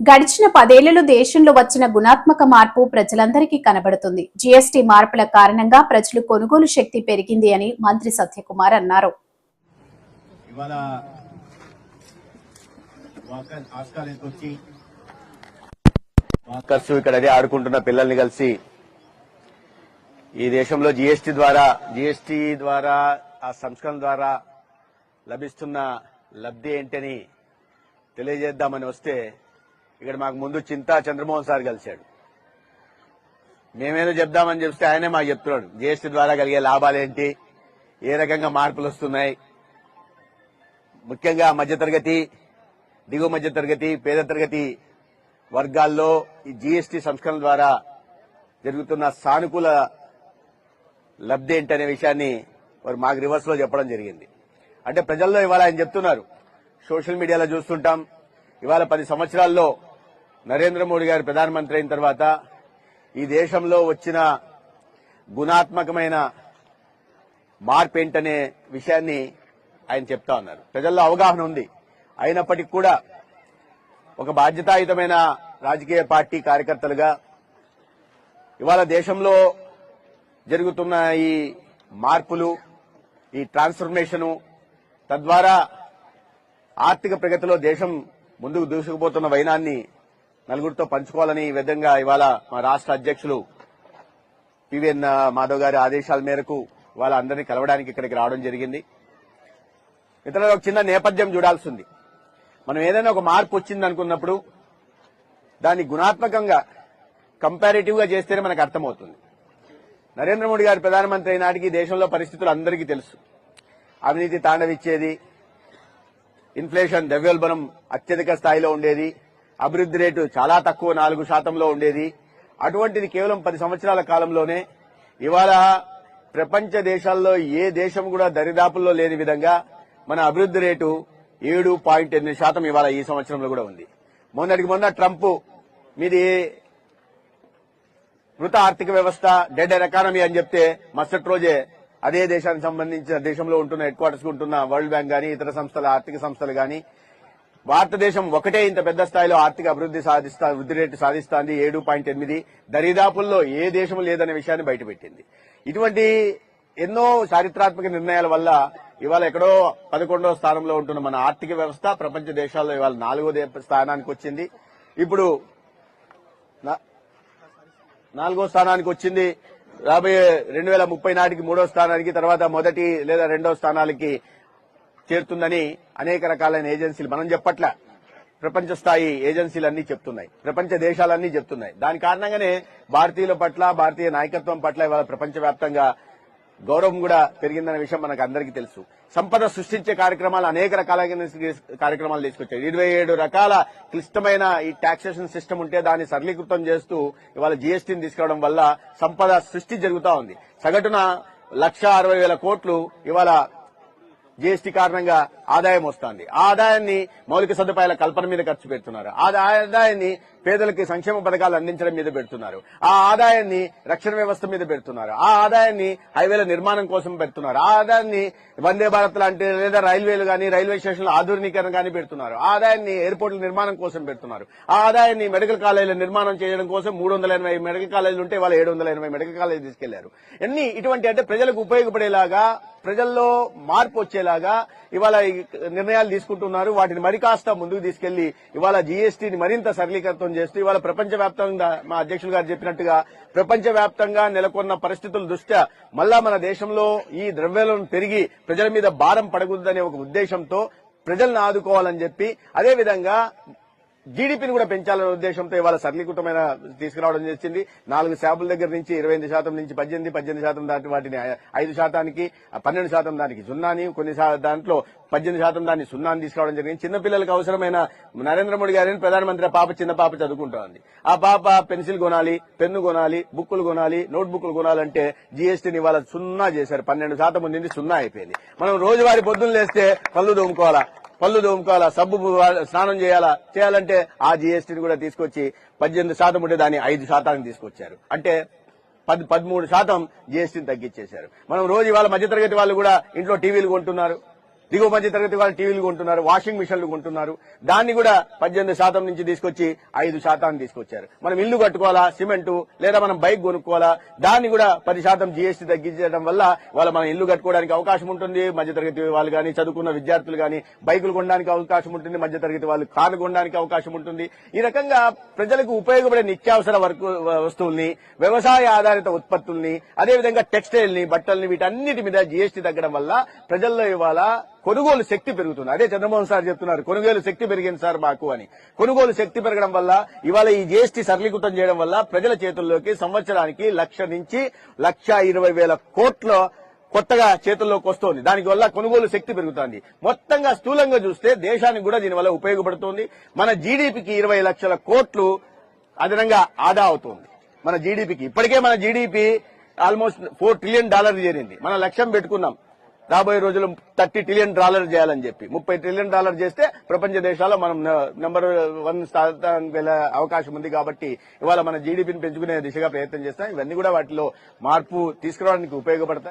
గడిచిన పదేళ్ళలో దేశంలో వచ్చిన గుణాత్మక మార్పు ప్రజలందరికీ కనబడుతుంది. జీఎస్టీ మార్పుల కారణంగా ప్రజలు కొనుగోలు శక్తి పెరిగింది అని మంత్రి సత్యకుమార్ అన్నారు. ఇక్కడ అదే ఆడుకుంటున్న పిల్లల్ని కలిసి ఈ దేశంలో జీఎస్టీ ద్వారా జీఎస్టీ ద్వారా ఆ సంస్కరణ ద్వారా లభిస్తున్న లబ్ధి ఏంటని తెలియజేద్దామని వస్తే ఇక్కడ మాకు ముందు చింతా చంద్రమోహన్ సార్ కలిశాడు. మేమేదో చెప్దామని చెప్తే ఆయనే మాకు చెప్తున్నాడు. జీఎస్టీ ద్వారా కలిగే లాభాలేంటి ఏ రకంగా మార్పులు వస్తున్నాయి? ముఖ్యంగా మధ్యతరగతి దిగువ మధ్యతరగతి పేద తరగతి వర్గాల్లో ఈ జీఎస్టీ సంస్కరణ ద్వారా జరుగుతున్న సానుకూల లబ్ధి ఏంటనే విషయాన్ని వారు మాకు రివర్స్లో చెప్పడం జరిగింది. అంటే ప్రజల్లో ఇవాళ ఆయన చెప్తున్నారు. సోషల్ మీడియాలో చూస్తుంటాం. ఇవాళ పది సంవత్సరాల్లో నరేంద్ర మోడీ గారు ప్రధానమంత్రి అయిన తర్వాత ఈ దేశంలో వచ్చిన గుణాత్మకమైన మార్పు ఏంటనే విషయాన్ని ఆయన చెప్తా ఉన్నారు. ప్రజల్లో అవగాహన ఉంది. అయినప్పటికీ కూడా ఒక బాధ్యతాయుతమైన రాజకీయ పార్టీ కార్యకర్తలుగా ఇవాళ దేశంలో జరుగుతున్న ఈ మార్పులు ఈ ట్రాన్స్ఫర్మేషను తద్వారా ఆర్థిక ప్రగతిలో దేశం ముందుకు దూసుకుపోతున్న వైనాన్ని నలుగురితో పంచుకోవాలని ఈ విధంగా ఇవాళ మా రాష్ట్ర అధ్యక్షులు పివిఎన్ మాధవ్ గారి ఆదేశాల మేరకు ఇవాళ అందరినీ కలవడానికి ఇక్కడికి రావడం జరిగింది. ఇతరులు ఒక చిన్న నేపథ్యం చూడాల్సింది. మనం ఏదైనా ఒక మార్పు వచ్చింది అనుకున్నప్పుడు దాన్ని గుణాత్మకంగా కంపారిటివ్గా చేస్తేనే మనకు అర్థమవుతుంది. నరేంద్ర మోడీ గారు ప్రధానమంత్రి అయినాటికి దేశంలో పరిస్థితులు అందరికీ తెలుసు. అవినీతి తాండవిచ్చేది ఇన్ఫ్లేషన్ ద్రవ్యోల్బణం అత్యధిక స్థాయిలో ఉండేది. అభివృద్ధి రేటు చాలా తక్కువ నాలుగు శాతంలో ఉండేది. అటువంటిది కేవలం పది సంవత్సరాల కాలంలోనే. ఇవాళ ప్రపంచ దేశాల్లో ఏ దేశం కూడా దరిదాపుల్లో లేని విధంగా మన అభివృద్ధి రేటు ఏడు పాయింట్ ఎనిమిది శాతం ఇవాళ ఈ సంవత్సరంలో కూడా ఉంది. మొన్నటికి మొన్న ట్రంప్ మీది మృత ఆర్థిక వ్యవస్థ డెడ్ ఎకానమీ అని చెప్తే మరుసటి రోజే అదే దేశానికి సంబంధించిన దేశంలో ఉంటున్న హెడ్ క్వార్టర్స్ ఉంటున్న వరల్డ్ బ్యాంక్ గానీ ఇతర సంస్థల ఆర్థిక సంస్థలు గానీ భారతదేశం ఒకటే ఇంత పెద్ద స్థాయిలో ఆర్థిక అభివృద్ధి సాధిస్తా వృద్ధి రేటు సాధిస్తాంది. ఏడు పాయింట్ ఎనిమిది దరిదాపుల్లో ఏ దేశం లేదనే విషయాన్ని బయటపెట్టింది. ఇటువంటి ఎన్నో చారిత్రాత్మక నిర్ణయాల వల్ల ఇవాళ ఎక్కడో పదకొండవ స్థానంలో ఉంటున్న మన ఆర్థిక వ్యవస్థ ప్రపంచ దేశాల్లో ఇవాళ నాలుగో స్థానానికి వచ్చింది. ఇప్పుడు నా- నాలుగో స్థానానికి వచ్చింది. రాబోయే రెండు వేల ముప్పై నాటికి మూడో స్థానానికి తర్వాత మొదటి లేదా రెండో స్థానాలకి చేరుతుందని అనేక రకాలైన ఏజెన్సీలు మనం చెప్పట్ల. ప్రపంచ స్థాయి ఏజెన్సీలు చెప్తున్నాయి. ప్రపంచ దేశాలన్నీ చెప్తున్నాయి. దాని కారణంగానే భారతీయుల పట్ల భారతీయ నాయకత్వం పట్ల ఇవాళ ప్రపంచవ్యాప్తంగా గౌరవం కూడా పెరిగిందనే విషయం మనకు అందరికీ తెలుసు. సంపద సృష్టించే కార్యక్రమాలు అనేక రకాలైన కార్యక్రమాలు తీసుకొచ్చాయి. ఇరవై ఏడు రకాల క్లిష్టమైన ఈ టాక్సేషన్ సిస్టమ్ ఉంటే దాన్ని సరళీకృతం చేస్తూ ఇవాళ జీఎస్టీని తీసుకురావడం వల్ల సంపద సృష్టి జరుగుతా ఉంది. సగటున లక్ష అరవై వేల కోట్లు ఇవాళ జీఎస్టీ కారణంగా ఆదాయం వస్తుంది. ఆ ఆదాయాన్ని మౌలిక సదుపాయాల కల్పన మీద ఖర్చు పెడుతున్నారు. ఆ ఆదాయాన్ని పేదలకి సంక్షేమ పథకాలు అందించడం మీద పెడుతున్నారు. ఆ ఆదాయాన్ని రక్షణ వ్యవస్థ మీద పెడుతున్నారు. ఆ ఆదాయాన్ని హైవేల నిర్మాణం కోసం పెడుతున్నారు. ఆ ఆదాయాన్ని వందే భారత్ లాంటి లేదా రైల్వేలు కానీ రైల్వే స్టేషన్ల ఆధునీకరణ కానీ పెడుతున్నారు. ఆ ఆదాయాన్ని ఎయిర్పోర్ట్ల నిర్మాణం కోసం పెడుతున్నారు. ఆ ఆదాయాన్ని మెడికల్ కాలేజీల నిర్మాణం చేయడం కోసం మూడు వందల ఎనభై మెడికల్ కాలేజీలు ఉంటే వాళ్ళు ఏడు వందల ఎనభై మెడికల్ కాలేజీ తీసుకెళ్ళారు. అన్ని ఇటువంటి అంటే ప్రజలకు ఉపయోగపడేలాగా ప్రజల్లో మార్పు వచ్చే చేసేలాగా ఇవాళ నిర్ణయాలు తీసుకుంటున్నారు. వాటిని మరి కాస్త ముందుకు తీసుకెళ్ళి ఇవాళ జీఎస్టీని మరింత సరళీకృతం చేస్తూ ఇవాళ ప్రపంచవ్యాప్తంగా మా అధ్యక్షులు గారు చెప్పినట్టుగా ప్రపంచవ్యాప్తంగా నెలకొన్న పరిస్థితుల దృష్ట్యా మళ్ళా మన దేశంలో ఈ ద్రవ్యాలను పెరిగి ప్రజల మీద భారం పడకూడదనే ఒక ఉద్దేశంతో ప్రజలను ఆదుకోవాలని చెప్పి అదేవిధంగా జీడీపీని కూడా పెంచాలనే ఉద్దేశంతో ఇవాళ సరళీకృతమైన తీసుకురావడం చేసింది. నాలుగు శాపుల దగ్గర నుంచి ఇరవై ఎనిమిది శాతం నుంచి పద్దెనిమిది పద్దెనిమిది శాతం దాటి వాటిని ఐదు శాతానికి పన్నెండు శాతం దానికి సున్నాని కొన్ని దాంట్లో పద్దెనిమిది శాతం దాన్ని సున్నాని తీసుకురావడం జరిగింది. చిన్నపిల్లలకు అవసరమైన నరేంద్ర మోడీ గారిని ప్రధానమంత్రి పాప చిన్న పాప చదువుకుంటోంది ఆ పాప పెన్సిల్ కొనాలి పెన్ను కొనాలి బుక్కులు కొనాలి నోట్ బుక్కులు కొనాలంటే జీఎస్టీని ఇవాళ సున్నా చేశారు. పన్నెండు శాతం ఉండింది సున్నా అయిపోయింది. మనం రోజువారి పొద్దున్న లేస్తే పళ్ళు దోముకోవాలా పళ్ళు దోముకోవాలా సబ్బు స్నానం చేయాలా చేయాలంటే ఆ జీఎస్టీని కూడా తీసుకొచ్చి పద్దెనిమిది శాతం ఉంటే దాన్ని ఐదు శాతానికి తీసుకొచ్చారు. అంటే పద్ పదమూడు శాతం జీఎస్టీని తగ్గించేశారు. మనం రోజు ఇవాళ మధ్యతరగతి వాళ్ళు కూడా ఇంట్లో టీవీలు కొంటున్నారు. దిగువ మధ్య తరగతి వాళ్ళు టీవీలు కొంటున్నారు వాషింగ్ మిషన్లు కొంటున్నారు. దాన్ని కూడా పద్దెనిమిది శాతం నుంచి తీసుకొచ్చి ఐదు శాతాన్ని తీసుకొచ్చారు. మనం ఇల్లు కట్టుకోవాలా సిమెంటు లేదా మనం బైక్ కొనుక్కోవాలా? దాన్ని కూడా పది శాతం జీఎస్టీ తగ్గించడం వల్ల వాళ్ళ మనం ఇల్లు కట్టుకోవడానికి అవకాశం ఉంటుంది. మధ్యతరగతి వాళ్ళు కానీ చదువుకున్న విద్యార్థులు కానీ బైకులు కొనడానికి అవకాశం ఉంటుంది. మధ్యతరగతి వాళ్ళు కార్లు కొనడానికి అవకాశం ఉంటుంది. ఈ రకంగా ప్రజలకు ఉపయోగపడే నిత్యావసర వర్కు వస్తువుల్ని వ్యవసాయ ఆధారిత ఉత్పత్తుల్ని అదేవిధంగా టెక్స్టైల్ని బట్టల్ని వీటన్నిటి మీద జీఎస్టీ తగ్గడం వల్ల ప్రజల్లో ఇవాళ కొనుగోలు శక్తి పెరుగుతుంది. అదే చంద్రమోహన్ సార్ చెప్తున్నారు కొనుగోలు శక్తి పెరిగింది సార్ మాకు అని. కొనుగోలు శక్తి పెరగడం వల్ల ఇవాళ ఈ జీఎస్టీ సరళీకృతం చేయడం వల్ల ప్రజల చేతుల్లోకి సంవత్సరానికి లక్ష నుంచి లక్ష ఇరవై వేల కోట్ల కొత్తగా చేతుల్లోకి వస్తోంది. దానివల్ల కొనుగోలు శక్తి పెరుగుతోంది. మొత్తంగా స్థూలంగా చూస్తే దేశానికి కూడా దీనివల్ల ఉపయోగపడుతోంది. మన జీడీపీకి ఇరవై లక్షల కోట్లు అదనంగా ఆదా అవుతోంది. మన జీడీపీకి. ఇప్పటికే మన GDP almost four trillion dollar చేరింది. మన లక్ష్యం పెట్టుకున్నాం. రాబోయే రోజుల్లో థర్టీ ట్రిలియన్ డాలర్ చేయాలని చెప్పి. ముప్పై ట్రిలియన్ డాలర్ చేస్తే ప్రపంచ దేశాల్లో మనం నెంబర్ వన్ స్థానానికి వెళ్ళే అవకాశం ఉంది కాబట్టి ఇవాళ మన జీడీపీని పెంచుకునే దిశగా ప్రయత్నం చేస్తాం. ఇవన్నీ కూడా వాటిలో మార్పు తీసుకురావడానికి ఉపయోగపడతాయి.